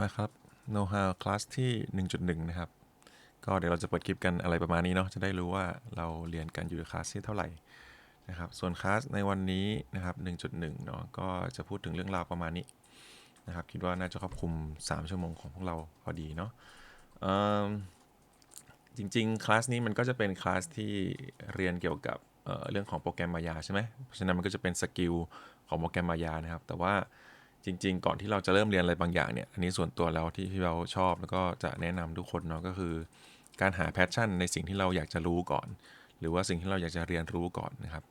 มาครับ Know How คลาสที่ 1.1 นะครับ ก็เดี๋ยวเราจะเปิดคลิปกันอะไรประมาณนี้เนาะ จะได้รู้ว่าเราเรียนกันอยู่คลาสที่เท่าไหร่นะครับ ส่วนคลาสในวันนี้นะครับ 1.1 เนาะ ก็จะพูดถึงเรื่องราวประมาณนี้นะครับ คิดว่าน่าจะครอบคลุม 3 ชั่วโมงของพวกเราพอดีเนาะจริงๆ คลาสนี้มันก็จะเป็นคลาสที่เรียนเกี่ยวกับเเรื่องของโปรแกรมมายาใช่ไหมเพราะฉะนั้นมันก็จะเป็นสกิลของโปรแกรมมายานะครับ แต่ว่า จริง ๆ ก่อนที่เราจะเริ่มเรียนอะไรบางอย่างเนี่ย อันนี้ส่วนตัวแล้วที่พี่เราชอบแล้วก็จะแนะนำทุกคนเนาะก็คือ การหาแพชชั่นในสิ่งที่เราอยากจะรู้ก่อน หรือว่าสิ่งที่เราอยากจะเรียนรู้ก่อนนะครับ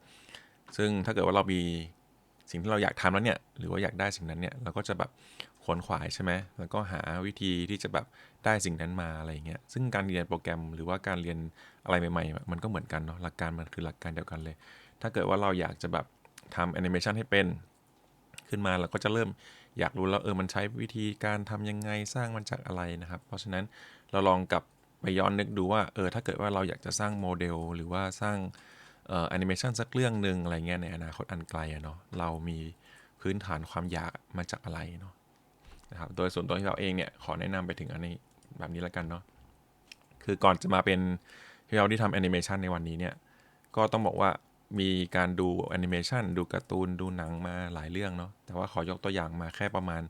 ซึ่งถ้าเกิดว่าเรามีสิ่งที่เราอยากทำแล้วเนี่ย หรือว่าอยากได้สิ่งนั้นเนี่ย เราก็จะแบบขวนขวายใช่ไหมแล้วก็หาวิธีที่จะแบบได้สิ่งนั้นมาอะไรอย่างเงี้ย ซึ่งการเรียนโปรแกรมหรือว่าการเรียนอะไรใหม่ๆ มันก็เหมือนกันเนาะ หลักการมันคือหลักการเดียวกันเลย ถ้าเกิดว่าเราอยากจะแบบทำแอนิเมชันให้เป็น ขึ้นมาเราก็จะเริ่มอยากรู้แล้วเออมันใช้วิธีการทำยังไงสร้างมันจากอะไรนะครับ เพราะฉะนั้นเราลองกลับไปย้อนนึกดูว่าเออถ้าเกิดว่าเราอยากจะสร้างโมเดลหรือว่าสร้างเอ่อแอนิเมชันสักเรื่องหนึ่งอะไรเงี้ยในอนาคตอันไกลอะเนาะเรามีพื้นฐานความอยากมาจากอะไรเนาะนะครับโดยส่วนตัวที่เราเองเนี่ยขอแนะนำไปถึงอันนี้แบบนี้แล้วกันเนาะคือก่อนจะมาเป็นที่เราที่ทำแอนิเมชันในวันนี้เนี่ยก็ต้องบอกว่า มีการดูแอนิเมชันดูการ์ตูนดูหนังมาหลายเรื่องเนาะแต่ว่าขอยกตัวอย่างมาแค่ประมาณ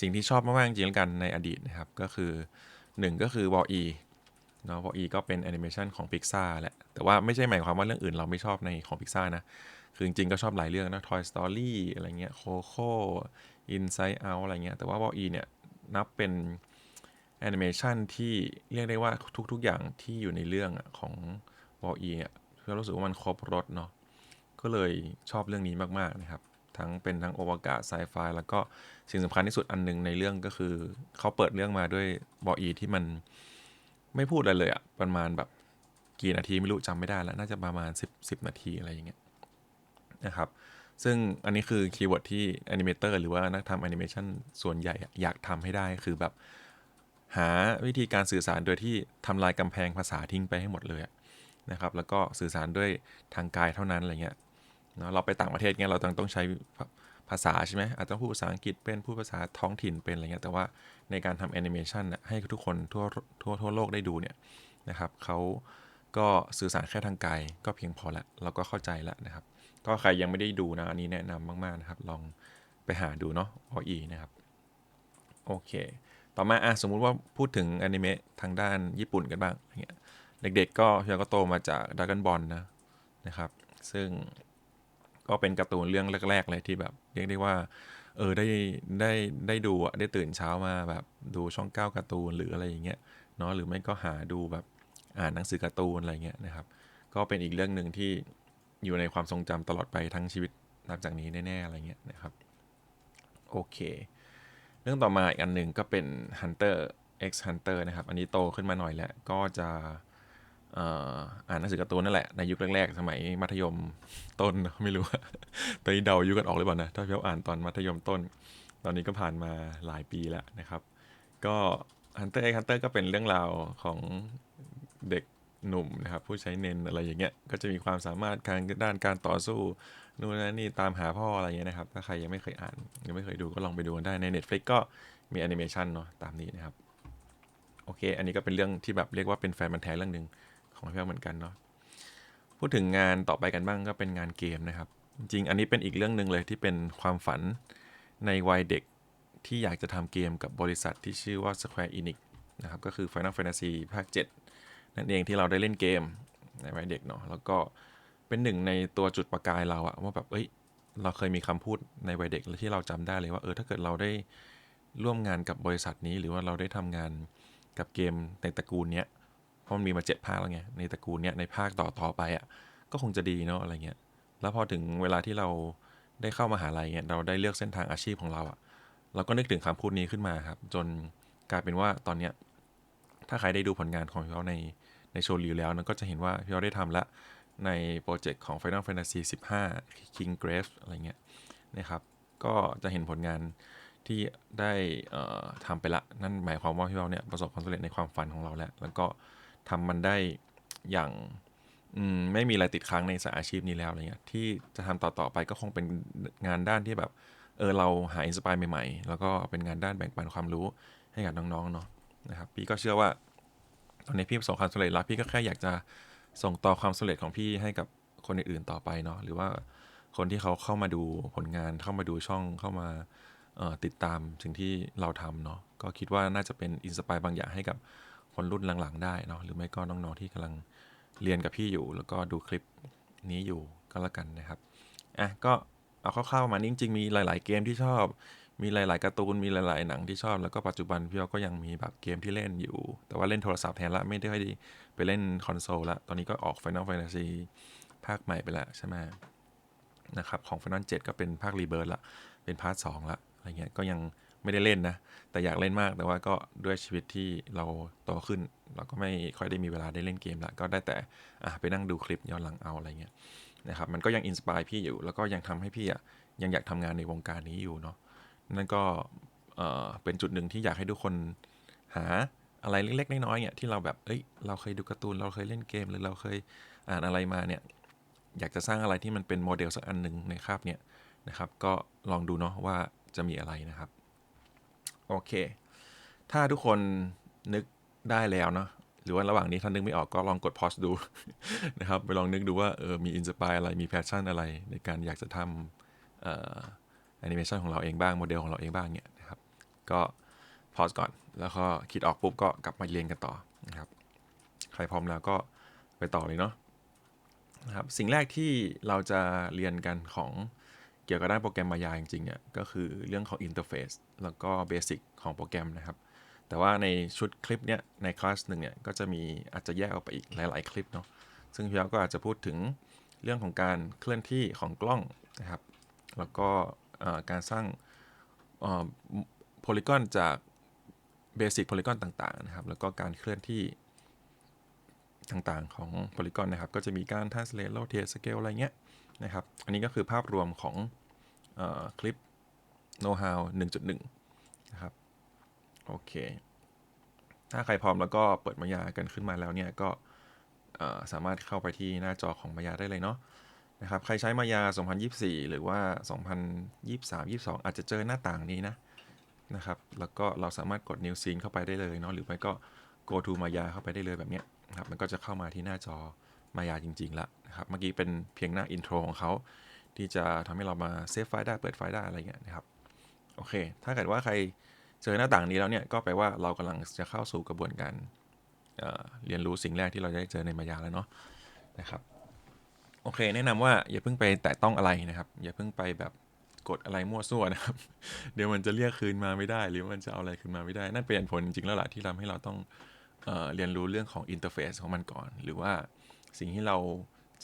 สิ่งที่ชอบมากๆจริงๆกันในอดีตนะครับ ก็คือ 1 ก็คือวอลีเนาะวอลีก็เป็นแอนิเมชันของ Pixar แหละ แต่ว่าไม่ใช่หมายความว่าเรื่องอื่นเราไม่ชอบในของ Pixar นะ คือจริงๆก็ชอบหลายเรื่องนะ Toy Story อะไรเงี้ย Coco Inside Out อะไรเงี้ยแต่ว่าวอลีเนี่ยนับเป็นแอนิเมชันที่เรียกได้ว่าทุกๆอย่างที่อยู่ในเรื่องของวอลีเนี่ยเรารู้สึกว่ามันครบรถเนาะ ก็เลยชอบเรื่องนี้มากๆนะครับ ทั้งเป็นทั้งอวกาศไซไฟแล้วก็สิ่งสำคัญที่สุดอันหนึงในเรื่องก็คือเขาเปิดเรื่องมาด้วยบออีที่มันไม่พูดอะไรเลยอะประมาณแบบกี่นาทีไม่รู้จำไม่ได้แล้ว น่าจะประมาณ 10 10 นาทีอะไรอย่างเงี้ยนะครับ ซึ่งอันนี้คือคีย์เวิร์ดที่แอนิเมเตอร์หรือว่านักทำแอนิเมชันส่วนใหญ่อยากทำให้ได้คือแบบหาวิธีการสื่อสารโดยที่ทำลายกำแพงภาษาทิ้งไปให้หมดเลยนะครับ แล้วก็สื่อสารด้วยทางกายเท่านั้นอะไรเงี้ย นาะเราไปต่างประเทศเงี้ยเราต้องต้องใช้ภาษาใช่ไหมอาจจะต้องพูดภาษาอังกฤษเป็นพูดภาษาท้องถิ่นเป็นอะไรเงี้ยแต่ว่าในการทำแอนิเมชันน่ะให้ทุกคนทั่วทั่วทั่วโลกได้ดูเนี่ยนะครับเขาก็สื่อสารแค่ทางกายก็เพียงพอละเราก็เข้าใจล้วนะครับ ก็ใครยังไม่ได้ดูนะอันนี้แนะนำมากๆนะครับ ลองไปหาดูเนาะออีนะครับโอเค ต่อมาอะสมมุติว่าพูดถึงอนิเมะทางด้านญี่ปุ่นกันบ้างอย่างเงี้ยเด็กๆก็พี่ก็โตมาจากด r a ก o n บอลนะนะครับ ซึ่ง ก็เป็นการ์ตูนเรื่องแรก ๆ เลยที่แบบเรียกได้ว่า เออได้ได้ได้ดูอะได้ตื่นเช้ามาแบบดูช่องเก้าการ์ตูนหรืออะไรอย่างเงี้ยเนาะหรือไม่ก็หาดูแบบอ่านหนังสือการ์ตูนอะไรเงี้ยนะครับ ก็เป็นอีกเรื่องหนึ่งที่อยู่ในความทรงจำตลอดไปทั้งชีวิตนับจากนี้แน่ๆอะไรเงี้ยนะครับโอเค เรื่องต่อมาอีกอันหนึ่งก็เป็น Hunter X Hunter นะครับ อันนี้โตขึ้นมาหน่อยแล้วก็จะ อ่านหนังสือการ์ตูนนั่นแหละในยุคแรกๆ สมัยมัธยมต้นไม่รู้ว่าตอนนี้เดายุคกันออกหรือเปล่านะถ้าพี่อ่านตอนมัธยมต้น ตอนนี้ก็ผ่านมาหลายปีแล้วนะครับ ก็ Hunter X Hunter ก็เป็นเรื่องราวของเด็กหนุ่มนะครับผู้ใช้เนนอะไรอย่างเงี้ยก็จะมีความสามารถทางด้านการต่อสู้นู่นนั่นนี่ตามหาพ่ออะไรเงี้ยนะครับ ถ้าใครยังไม่เคยอ่านยังไม่เคยดูก็ลองไปดูกันได้ใน Netflix ก็มีแอนิเมชันเนาะตามนี้นะครับ โอเค อันนี้ก็เป็นเรื่องที่แบบเรียกว่าเป็นแฟนมันแท้เรื่องหนึ่ง ของพี่เหมือนกันเนาะพูดถึงงานต่อไปกันบ้างก็เป็นงานเกมนะครับ จริงอันนี้เป็นอีกเรื่องหนึ่งเลยที่เป็นความฝันในวัยเด็กที่อยากจะทำเกมกับบริษัทที่ชื่อว่า Square Enix นะครับก็คือ Final Fantasy ภาค 7 นั่นเองที่เราได้เล่นเกมในวัยเด็กเนาะแล้วก็เป็นหนึ่งในตัวจุดประกายเราอะว่าแบบเอ้ยเราเคยมีคำพูดในวัยเด็กที่เราจำได้เลยว่าเออถ้าเกิดเราได้ร่วมงานกับบริษัทนี้ หรือว่าเราได้ทำงานกับเกมในตระกูลเนี้ย ราะมันมีมาเจ็ดภาคแล้วไงในตระกูลเนี้ยในภาคต่อต่อไปอะก็คงจะดีเนาะอะไรเงี้ยแล้วพอถึงเวลาที่เราได้เข้ามาหาลัยเงี้ยเราได้เลือกเส้นทางอาชีพของเราอะเราก็นึกถึงคำพูดนี้ขึ้นมาครับ จนกลายเป็นว่าตอนเนี้ยถ้าใครได้ดูผลงานของพี่เขาในในโชว์รีวแล้วนะก็จะเห็นว่าพี่เขาได้ทำละในโปรเจกต์ของ Final Fantasy 15 King Grave อะไรเงี้ยนะครับก็จะเห็นผลงานที่ได้อ่อทำไปละ นั่นหมายความว่าพี่เราเนี่ยประสบความสำเร็จในความฝันของเราแล้ว แล้วก็ ทำมันได้อย่างมไม่มีอะไรติดค้างในสายอาชีพนี้แล้วอะไรเงี้ยที่จะทำต่อๆไปก็คงเป็นงานด้านที่แบบเออเราหาอินสปายใหม่ๆ แล้วก็เป็นงานด้านแบ่งปันความรู้ให้กับน้องๆเนาะนะครับพี่ก็เชื่อว่าตอนนี้พี่ประสบความสำเร็จแล้วพี่ก็แค่อยากจะส่งต่อความสำเร็จของพี่ให้กับคนอื่นๆต่อไปเนาะหรือว่าคนที่เขาเข้ามาดูผลงานเข้ามาดูช่องเข้ามาติดตามสิ่งที่เราทำเนาะก็คิดว่าน่าจะเป็นอินสปายบางอย่างให้กับ คนรุ่นหลังๆ ได้เนาะหรือไม่ก็น้องๆที่กำลังเรียนกับพี่อยู่ แล้วก็ดูคลิปนี้อยู่ก็แล้วกันนะครับอะก็เอาคร่าวๆประมาณนี้จริงๆมีหลาย ๆ เกมที่ชอบ มีหลาย ๆ การ์ตูนมีหลาย ๆ หนังที่ชอบ แล้วก็ปัจจุบันพี่อ๊อฟก็ยังมีแบบเกมที่เล่นอยู่ แต่ว่าเล่นโทรศัพท์แทนละไม่ได้ค่อยไปเล่นคอนโซลละตอนนี้ก็ออก Final Fantasy ภาคใหม่ไปล้วใช่ไหมนะครับของ Final 7 ก็เป็นภาครีเบิร์ดละเป็นพาร์ทสละอะไรเงี้ยก็ยัง ไม่ได้เล่นนะ แต่อยากเล่นมากแต่ว่าก็ด้วยชีวิตที่เราโตขึ้น เราก็ไม่ค่อยได้มีเวลาได้เล่นเกมละก็ได้แต่อะไปนั่งดูคลิปย้อนหลังเอาอะไรเงี้ยนะครับมันก็ยังอินสปายพี่อยู่ แล้วก็ยังทำให้พี่อะยังอยากทำงานในวงการนี้อยู่เนาะนั่นก็เอ่อเป็นจุดหนึ่งที่อยากให้ทุกคนหาอะไรเล็กๆน้อยๆเนี่ยที่เราแบบเอ้ยเราเคยดูการ์ตูนเราเคยเล่นเกมหรือเราเคยอ่านอะไรมาเนี่ยอยากจะสร้างอะไรที่มันเป็นโมเดลสักอันหนึ่งในคาบเนี่ยนะครับ ก็ลองดูเนาะว่าจะมีอะไรนะครับ โอเค ถ้าทุกคนนึกได้แล้วเนาะหรือว่าระหว่างนี้ถ้านนึกไม่ออกก็ลองกดพอสดูนะครับไปลองนึกดูว่าเออมีอินสปายอะไรมีแพชชั่นอะไร ในการอยากจะทำแอนิเมชันของเราเองบ้างโมเดลของเราเองบ้างเนี่ยนะครับ ก็พอสก่อน แล้วก็คิดออกปุ๊บก็กลับมาเรียนกันต่อนะครับ ใครพร้อมแล้วก็ไปต่อเลยเนาะนะครับสิ่งแรกที่เราจะเรียนกันของ กี่ยวกับด้านโปรแกรมมายาจริงๆเนี่ยก็คือเรื่องของอินเทอร์เฟซแล้วก็เบสิกของโปรแกรมนะครับ แต่ว่าในชุดคลิปเนี่ยในคลาสหนึ่งเนี่ยก็จะมีอาจจะแยกออกไปอีกหลาย ๆ คลิปเนาะซึ่งพี่อ๊อฟก็อาจจะพูดถึงเรื่องของการเคลื่อนที่ของกล้องนะครับ แล้วก็การสร้างโพลีกอนจากเบสิกโพลีกอนต่างๆนะครับ แล้วก็การเคลื่อนที่ต่างๆของโพลีกอนนะครับ ก็จะมีการ translate rotate scale อะไรเงี้ยนะครับ อันนี้ก็คือภาพรวมของ คลิป know how 1.1 นะครับ โอเค ถ้าใครพร้อมแล้วก็เปิดมายากันขึ้นมาแล้วเนี่ย ก็สามารถเข้าไปที่หน้าจอของมายาได้เลยเนาะนะครับ ใครใช้มายา 2024 หรือว่า 2023 22 อาจจะเจอหน้าต่างนี้นะนะครับ แล้วก็เราสามารถกด New Scene เข้าไปได้เลยเนาะ หรือไม่ก็ Go to Maya เข้าไปได้เลยแบบเนี้ยนะครับ มันก็จะเข้ามาที่หน้าจอมายาจริงๆละนะครับ เมื่อกี้เป็นเพียงหน้าอินโทรของเขา ที่จะทำให้เรามาเซฟไฟล์ได้เปิดไฟล์ได้อะไรเงี้ยนะครับโอเค ถ้าเกิดว่าใครเจอหน้าต่างนี้แล้วเนี่ยก็แปลว่าเรากำลังจะเข้าสู่กระบวนการเเรียนรู้สิ่งแรกที่เราได้เจอในมายาแล้วเนาะนะครับโอเค แนะนำว่าอย่าเพิ่งไปแตะต้องอะไรนะครับ อย่าเพิ่งไปแบบกดอะไรมั่วซั่วนะครับ เดี๋ยวมันจะเรียกคืนมาไม่ได้ หรือมันจะเอาอะไรคืนมาไม่ได้ นั่นเป็นผลจริงแล้วล่ะที่ทำให้เราต้องเอเรียนรู้เรื่องของอินเทอร์เฟซของมันก่อน หรือว่าสิ่งที่เรา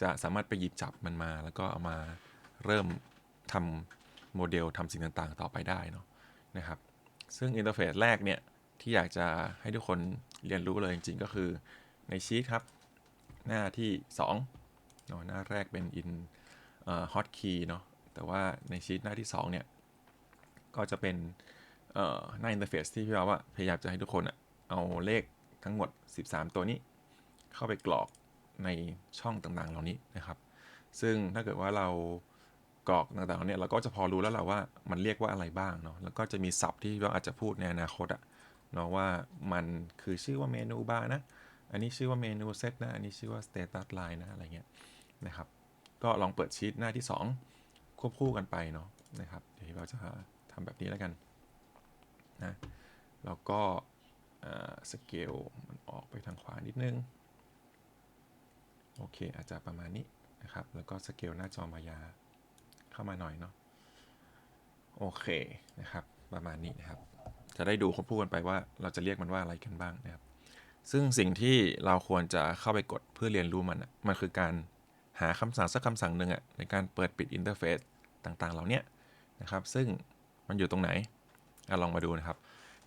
จะสามารถไปหยิบจับมันมา แล้วก็เอามา เริ่มทำโมเดลทำสิ่งต่างๆ ต่อไปได้เนาะนะครับ ซึ่งอินเทอร์เฟซแรกเนี่ย ที่อยากจะให้ทุกคนเรียนรู้เลยจริงๆ ก็คือในชีตครับ หน้าที่2เนาะหน้าแรกเป็น in hot key เนาะแต่ว่าในชีตหน้าที่ 2 เนี่ย ก็จะเป็นหน้าอินเทอร์เฟซที่พี่ว่าพยายามจะให้ทุกคนอะเอาเลขทั้งหมด 13 ตัวนี้ เข้าไปกรอกในช่องต่างๆ เหล่านี้นะครับ ซึ่งถ้าเกิดว่าเรา กรอกต่างๆเนี่ยเราก็จะพอรู้แล้วแหละว่ามันเรียกว่าอะไรบ้างเนาะแล้วก็จะมีศัพท์ที่เราอาจจะพูดในอนาคตอะเนาะว่ามันคือชื่อว่าเมนูบาร์นะ อันนี้ชื่อว่าเมนูเซตนะ อันนี้ชื่อว่าสเตตัสไลน์นะอะไรเงี้ยนะครับ ก็ลองเปิดชีตหน้าที่ 2 ควบคู่กันไปเนาะนะครับ เดี๋ยวเราจะทำแบบนี้แล้วกันนะ แล้วก็สเกลมันออกไปทางขวานิดนึง โอเคอาจจะประมาณนี้นะครับ แล้วก็สเกลหน้าจอมายา เข้ามาหน่อยเนาะโอเคนะครับ ประมาณนี้นะครับ จะได้ดูควบคู่กันไปว่าเราจะเรียกมันว่าอะไรกันบ้างนะครับ ซึ่งสิ่งที่เราควรจะเข้าไปกดเพื่อเรียนรู้มันมันคือการหาคำสั่งสักคำสั่งหนึ่งอะในการเปิดปิดอินเทอร์เฟซต่างๆ เหล่านี้นะครับ ซึ่งมันอยู่ตรงไหนอลองมาดูนะครับ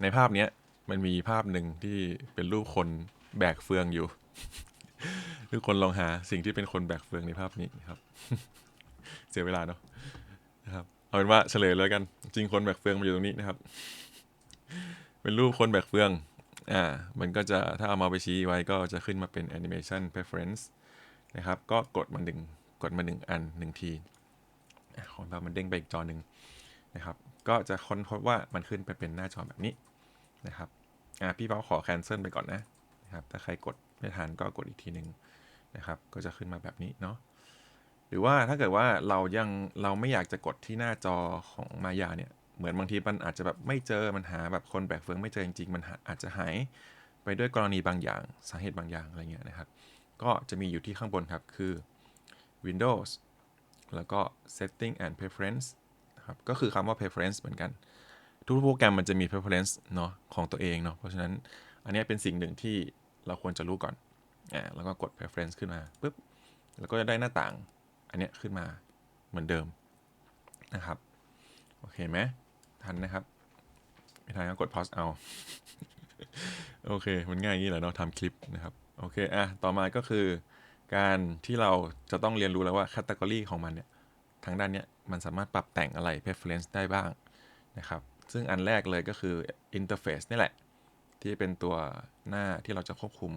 ในภาพนี้มันมีภาพหนึ่งที่เป็นรูปคนแบกเฟืองอยู่ทุกคนลองหาสิ่งที่เป็นคนแบกเฟืองในภาพนี้ครับ เสียเวลาเนาะ นะครับเอาเป็นว่าเฉลยเลยกัน จริงคนแบกเฟืองมันอยู่ตรงนี้นะครับ เป็นรูปคนแบกเฟืองอ่ามันก็จะถ้าเอามาไปชี้ไว้ก็จะขึ้นมาเป็น animation preference นะครับ ก็กดมาหนึ่งกดมาหนึ่งอันหนึ่งทีของเรามันเด้งไปอีกจอหนึ่งนะครับ ก็จะค้นพบว่ามันขึ้นไปเป็นหน้าจอแบบนี้นะครับอะพี่เปาขอ cancel ไปก่อนนะนะครับ ถ้าใครกดไม่ทันก็กดอีกทีหนึ่งนะครับ ก็จะขึ้นมาแบบนี้เนาะ หรือว่าถ้าเกิดว่าเรายังเราไม่อยากจะกดที่หน้าจอของมายาเนี่ย เหมือนบางทีมันอาจจะแบบไม่เจอมันหาแบบคนแบกเฟืองไม่เจอจริงๆ มันอาจจะหายไปด้วยกรณีบางอย่างสาเหตุบางอย่างอะไรเงี้ยนะครับ ก็จะมีอยู่ที่ข้างบนครับคือ Windows แล้วก็ Setting and Preference นะครับก็คือคำว่า Preference เหมือนกัน ทุกโปรแกรมมันจะมี Preference เนาะของตัวเองเนาะเพราะฉะนั้นอันนี้เป็นสิ่งหนึ่งที่เราควรจะรู้ก่อนอ่าแล้วก็กด Preference ขึ้นมาปุ๊บแล้วก็จะได้หน้าต่าง อันเนี้ยขึ้นมาเหมือนเดิมนะครับ โอเคไหมทันนะครับ ไม่ทันก็กด pause เอา โอเค มันง่ายอย่างนี้แหละเนาะทำคลิปนะครับ โอเค อะ ต่อมาก็คือ การที่เราจะต้องเรียนรู้แล้วว่า category ของมันเนี่ย ทางด้านเนี้ย มันสามารถปรับแต่งอะไร preference ได้บ้างนะครับ ซึ่งอันแรกเลยก็คือ interface นี่แหละ ที่เป็นตัวหน้าที่เราจะควบคุม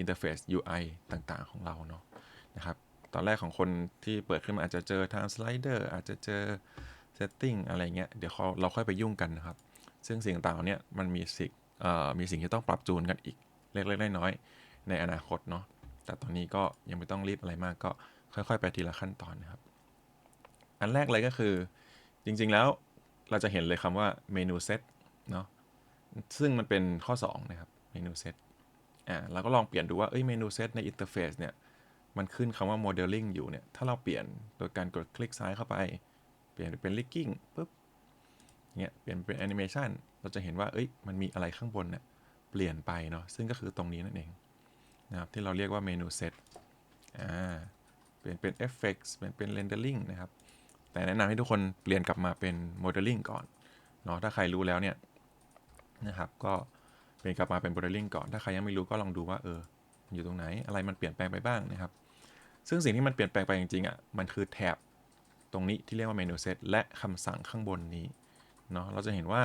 interface UI ต่างๆ ของเราเนาะนะครับ ตอนแรกของคนที่เปิดขึ้นมาอาจจะเจอ time slider อาจจะเจอ setting อะไรเงี้ย เดี๋ยวเราเราค่อยไปยุ่งกันนะครับ ซึ่งสิ่งต่างๆเนี่ยมันมีสิ่งมีสิ่งที่ต้องปรับจูนกันอีกเล็กๆน้อยๆในอนาคตเนาะ แต่ตอนนี้ก็ยังไม่ต้องรีบอะไรมากก็ค่อยๆ ไปทีละขั้นตอนนะครับ อันแรกเลยก็คือจริงๆแล้วเราจะเห็นเลยคำว่าเมนูเซตเนาะ ซึ่งมันเป็นข้อ 2 นะครับเมนูเซตอ่าเราก็ลองเปลี่ยนดูว่าเอ้ยเมนูเซตในอินเทอร์เฟซเนี่ย มันขึ้นคำว่า modeling อยู่เนี่ย ถ้าเราเปลี่ยนโดยการกดคลิกซ้ายเข้าไป เปลี่ยนเป็น linking ปุ๊บเนี่ยเปลี่ยนเป็น animation เราจะเห็นว่า เอ้ย มันมีอะไรข้างบนเนี่ยเปลี่ยนไปเนาะ ซึ่งก็คือตรงนี้นั่นเองนะครับ ที่เราเรียกว่าเมนูเซตอ่า เปลี่ยนเป็น effects เปลี่ยนเป็น rendering นะครับ แต่แนะนำให้ทุกคนเปลี่ยนกลับมาเป็น modeling ก่อนเนาะ ถ้าใครรู้แล้วเนี่ยนะครับ ก็เปลี่ยนกลับมาเป็น modeling ก่อน ถ้าใครยังไม่รู้ก็ลองดูว่าเออ อยู่ตรงไหน อะไรมันเปลี่ยนแปลงไปบ้างนะครับ ซึ่งสิ่งที่มันเปลี่ยนแปลงไปจริงๆอะมันคือแถบตรงนี้ที่เรียกว่าเมนูเซตและคำสั่งข้างบนนี้เนาะเราจะเห็นว่า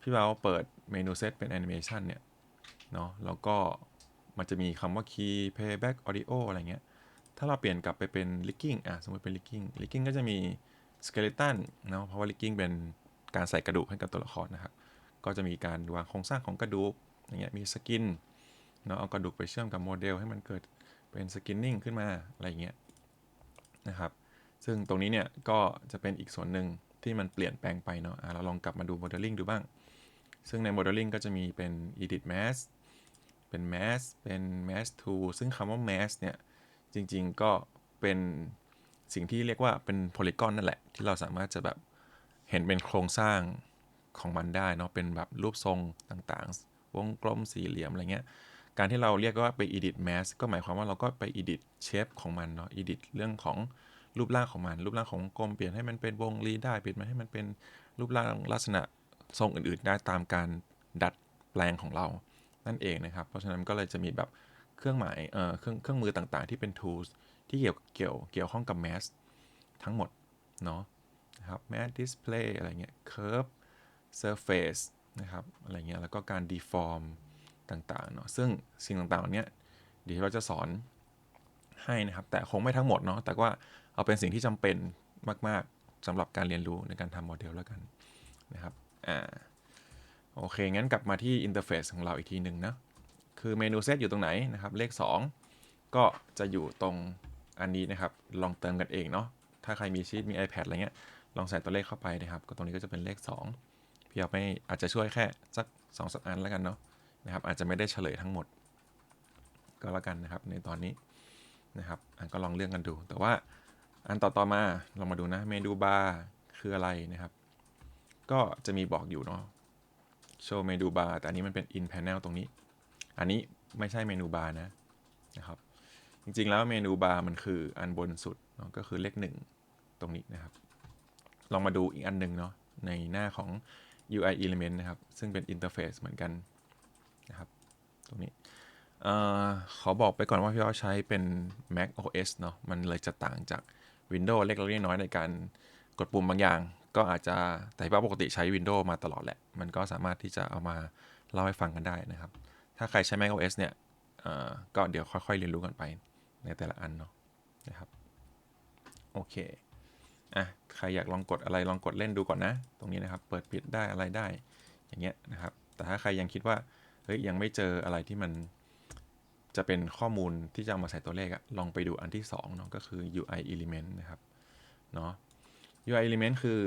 พี่เบาเปิดเมนูเซตเป็นแอนิเมชันเนี่ยเนาะแล้วก็มันจะมีคำว่า key playback audio อะไรเงี้ย ถ้าเราเปลี่ยนกลับไปเป็น linking อะสมมติเป็น linking linking ก็จะมี skeleton เนาะเพราะว่า linking เป็นการใส่กระดูกให้กับตัวละครนะครับ ก็จะมีการวางโครงสร้างของกระดูกอย่างเงี้ยมีสกินเนาะเอากระดูกไปเชื่อมกับโมเดลให้มันเกิด เป็นสกินนิ่งขึ้นมาอะไรเงี้ยนะครับ ซึ่งตรงนี้เนี่ยก็จะเป็นอีกส่วนหนึ่งที่มันเปลี่ยนแปลงไปเนาะะเราลองกลับมาดูโมเดลลิ่งดูบ้าง ซึ่งในโมเดลลิ่งก็จะมีเป็น edit mask เป็น mask เป็น mask tool ซึ่งคำว่า mask เนี่ยจริงๆก็เป็นสิ่งที่เรียกว่าเป็นโพลีกอนนั่นแหละ ที่เราสามารถจะแบบเห็นเป็นโครงสร้างของมันได้เนาะเป็นแบบรูปทรงต่างๆ วงกลมสี่เหลี่ยมอะไรเงี้ย การที่เราเรียกว่าไป edit mask ก็หมายความว่าเราก็ไป edit shape ของมันเนาะ edit เรื่องของรูปร่างของมัน รูปร่างของกลมเปลี่ยนให้มันเป็นวงรีได้เปลี่ยนมาให้มันเป็นรูปร่างลักษณะทรงอื่นๆ ได้ตามการดัดแปลงของเรา นั่นเองนะครับ เพราะฉะนั้นก็เลยจะมีแบบเครื่องหมายเอ่อเครื่องเครื่องมือต่างๆ ที่เป็น tools ที่เกี่ยวเกี่ยวเกี่ยวข้องกับ mask ทั้งหมดเนาะนะครับ mask display อะไรเงี้ย curve surface นะครับอะไรเงี้ยแล้วก็การ deform ต่างๆเนาะซึ่งสิ่งต่างๆเหล่านี้เดี๋ยวเราจะสอนให้นะครับ แต่คงไม่ทั้งหมดเนาะแต่ว่าเอาเป็นสิ่งที่จำเป็นมาก ๆสำหรับการเรียนรู้ในการทำโมเดลแล้วกันนะครับอ่าโอเค งั้นกลับมาที่อินเทอร์เฟซของเราอีกทีหนึ่งนะคือเมนูเซตอยู่ตรงไหนนะครับ เลข 2 ก็จะอยู่ตรงอันนี้นะครับ ลองเติมกันเองเนาะถ้าใครมีชีตมี iPad อะไรเงี้ยลองใส่ตัวเลขเข้าไปนะครับ ก็ตรงนี้ก็จะเป็นเลข 2 พี่เอาไม่อาจจะช่วยแค่สัก2องสักอันแล้วกันเนาะ นะครับอาจจะไม่ได้เฉลยทั้งหมด ก็แล้วกันนะครับในตอนนี้นะครับก็ลองเลือนกันดู แต่ว่าอันต่อต่อมาเรามาดูนะเมนูบาร์คืออะไรนะครับ ก็จะมีบอกอยู่เนาะโชว์เมนูบาร์แต่อันนี้มันเป็น in panel ตรงนี้ อันนี้ไม่ใช่เมนูบาร์นะนะครับ จริงๆแล้วเมนูบาร์มันคืออันบนสุดเนาะก็คือเลขหนึ่งตรงนี้นะครับ ลองมาดูอีกอันหนึ่งเนาะในหน้าของ UI element นะครับ ซึ่งเป็น interface เหมือนกัน นะครับ ตรงนี้เอ่อขอบอกไปก่อนว่าพี่อ้อใช้เป็น Mac OS เนาะมันเลยจะต่างจาก Windows เล็กๆน้อยๆในการกดปุ่มบางอย่าง ก็อาจจะแต่ว่าปกติใช้ Windows มาตลอดแหละ มันก็สามารถที่จะเอามาเล่าให้ฟังกันได้นะครับ ถ้าใครใช้ Mac OS เนี่ยก็เดี๋ยวค่อยๆเรียนรู้กันไปในแต่ละอันเนาะนะครับโอเคอะใครอยากลองกดอะไรลองกดเล่นดูก่อนนะ ตรงนี้นะครับ เปิดปิดได้อะไรได้อย่างเงี้ยนะครับ แต่ถ้าใครยังคิดว่า เฮ้ยยังไม่เจออะไรที่มันจะเป็นข้อมูลที่จะมาใส่ตัวเลขอะลองไปดูอันที่2เนาะก็คือ UI element นะครับเนาะ UI element คือ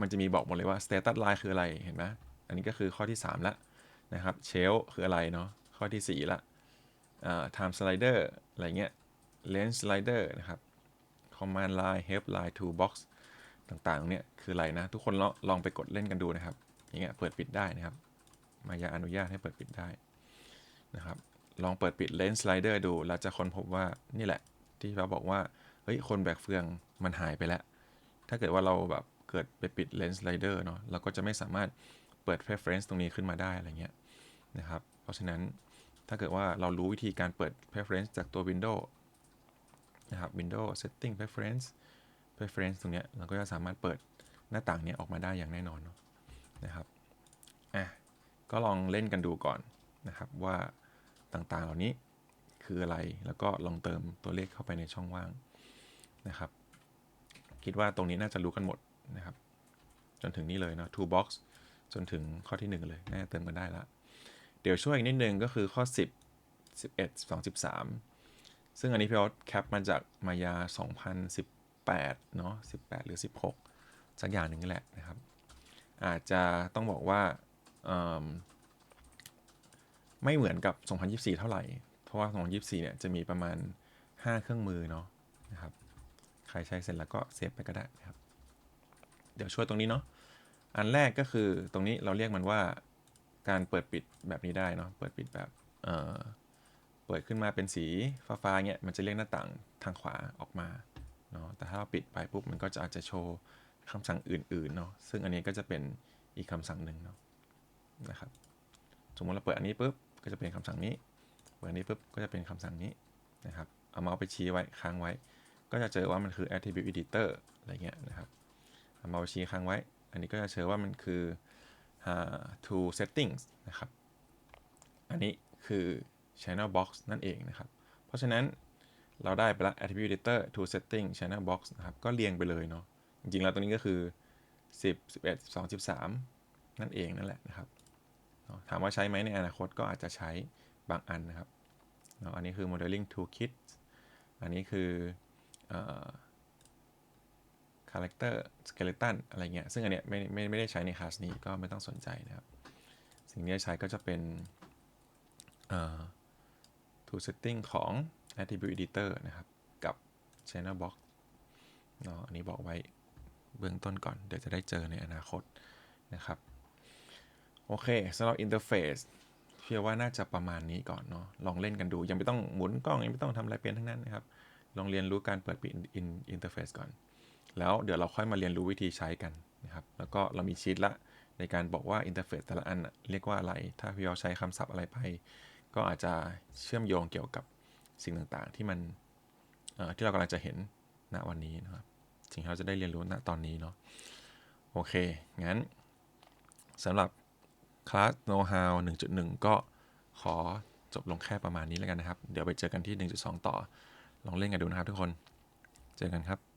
มันจะมีบอกหมดเลยว่า status line คืออะไรเห็นไหมอันนี้ก็คือข้อที่ 3 ละนะครับ shell คืออะไรเนาะข้อที่ 4 ละ time slider อะไรเงี้ย length slider นะครับ command line help line to box ต่างๆเนี่ยคืออะไรนะ ทุกคนลองลองไปกดเล่นกันดูนะครับอย่างเงี้ยเปิดปิดได้นะครับ มายาอนุญาตให้เปิดปิดได้นะครับ ลองเปิดปิด lens slider ดูแล้วจะค้นพบว่านี่แหละ ที่เราบอกว่า เฮ้ย คนแบกเฟืองมันหายไปแล้ว ถ้าเกิดว่าเราแบบเกิดไปปิด lens slider เนาะ เราก็จะไม่สามารถเปิด preference ตรงนี้ขึ้นมาได้อะไรเงี้ยนะครับ เพราะฉะนั้นถ้าเกิดว่าเรารู้วิธีการเปิด preference จากตัว Windows นะครับ Windows setting preference preference ตรงเนี้ยเราก็จะสามารถเปิดหน้าต่างเนี้ยออกมาได้อย่างแน่นอนเนาะนะครับ ก็ลองเล่นกันดูก่อนนะครับว่าต่างๆเหล่านี้คืออะไรแล้วก็ลองเติมตัวเลขเข้าไปในช่องว่างนะครับ คิดว่าตรงนี้น่าจะรู้กันหมดนะครับ จนถึงนี่เลยเนาะ two box จนถึงข้อที่ 1 เลยน่าจะเติมกันได้ละเดี๋ยวช่วยอีกนิดนึงก็คือข้อ 10 11 12 13 ซึ่งอันนี้พี่ออสแคปมาจากมายา 2018 เนาะ18 หรือ 16 สักอย่างหนึ่งนี่แหละนะครับ อาจจะต้องบอกว่า ไม่เหมือนกับ 2024 เท่าไหร่ เพราะว่า 2024 เนี่ยจะมีประมาณ 5 เครื่องมือเนาะนะครับ ใครใช้เสร็จแล้วก็เซฟไปก็ได้นะครับ เดี๋ยวช่วยตรงนี้เนาะ อันแรกก็คือตรงนี้เราเรียกมันว่าการเปิดปิดแบบนี้ได้เนาะ เปิดปิดแบบเอ่อเปิดขึ้นมาเป็นสีฟ้าๆเนี่ยมันจะเรียกหน้าต่างทางขวาออกมาเนาะ แต่ถ้าเราปิดไปปุ๊บมันก็จะอาจจะโชว์คำสั่งอื่นๆเนาะ ซึ่งอันนี้ก็จะเป็นอีกคำสั่งหนึ่งเนาะ นะครับ สมมติเราเปิดอันนี้ปุ๊บก็จะเป็นคำสั่งนี้ เปิดอันนี้ปุ๊บก็จะเป็นคำสั่งนี้นะครับ เอาเมาส์ไปชี้ไว้ค้างไว้ ก็จะเจอว่ามันคือ attribute editor อะไรเงี้ยนะครับ เอาเมาส์ไปชี้ค้างไว้ อันนี้ก็จะเจอว่ามันคือ uh, to settings นะครับ อันนี้คือ channel box นั่นเองนะครับ เพราะฉะนั้นเราได้ไปละ attribute editor to setting channel box นะครับ ก็เรียงไปเลยเนาะ จริงๆแล้วตัวนี้ก็คือ 10 11 12 13 นั่นเองนั่นแหละนะครับ ถามว่าใช้ไหมในอนาคตก็อาจจะใช้บางอันนะครับอันนี้คือ modeling toolkit อันนี้คือ character skeleton อะไรเงี้ย ซึ่งอันเนี้ยไม่ไม่ไม่ได้ใช้ในคลาสนี้ก็ไม่ต้องสนใจนะครับ สิ่งที่จะใช้ก็จะเป็นเอ่อ to setting ของ attribute editor นะครับ กับ channel box เนาะอันนี้บอกไว้เบื้องต้นก่อน เดี๋ยวจะได้เจอในอนาคตนะครับ โอเคสำหรับ interface เชื่อว่าน่าจะประมาณนี้ก่อนเนาะลองเล่นกันดู ยังไม่ต้องหมุนกล้อง ยังไม่ต้องทำอะไรเป็นทั้งนั้นนะครับ ลองเรียนรู้การเปิดปิด in- interface ก่อน แล้วเดี๋ยวเราค่อยมาเรียนรู้วิธีใช้กันนะครับ แล้วก็เรามีชีตละในการบอกว่าอินเทอร์เฟซแต่ละอันเรียกว่าอะไร ถ้าพี่เราใช้คำศัพท์อะไรไป ก็อาจจะเชื่อมโยงเกี่ยวกับสิ่งต่างๆ ที่มันที่เรากำลังจะเห็นณวันนี้นะครับสิ่งที่เราจะได้เรียนรู้ณตอนนี้เนาะโอเคงั้นสำหรับ คลาส know how 1.1 ก็ขอจบลงแค่ประมาณนี้แล้วกันนะครับ เดี๋ยวไปเจอกันที่ 1.2 ต่อ ลองเล่นกันดูนะครับทุกคน เจอกันครับ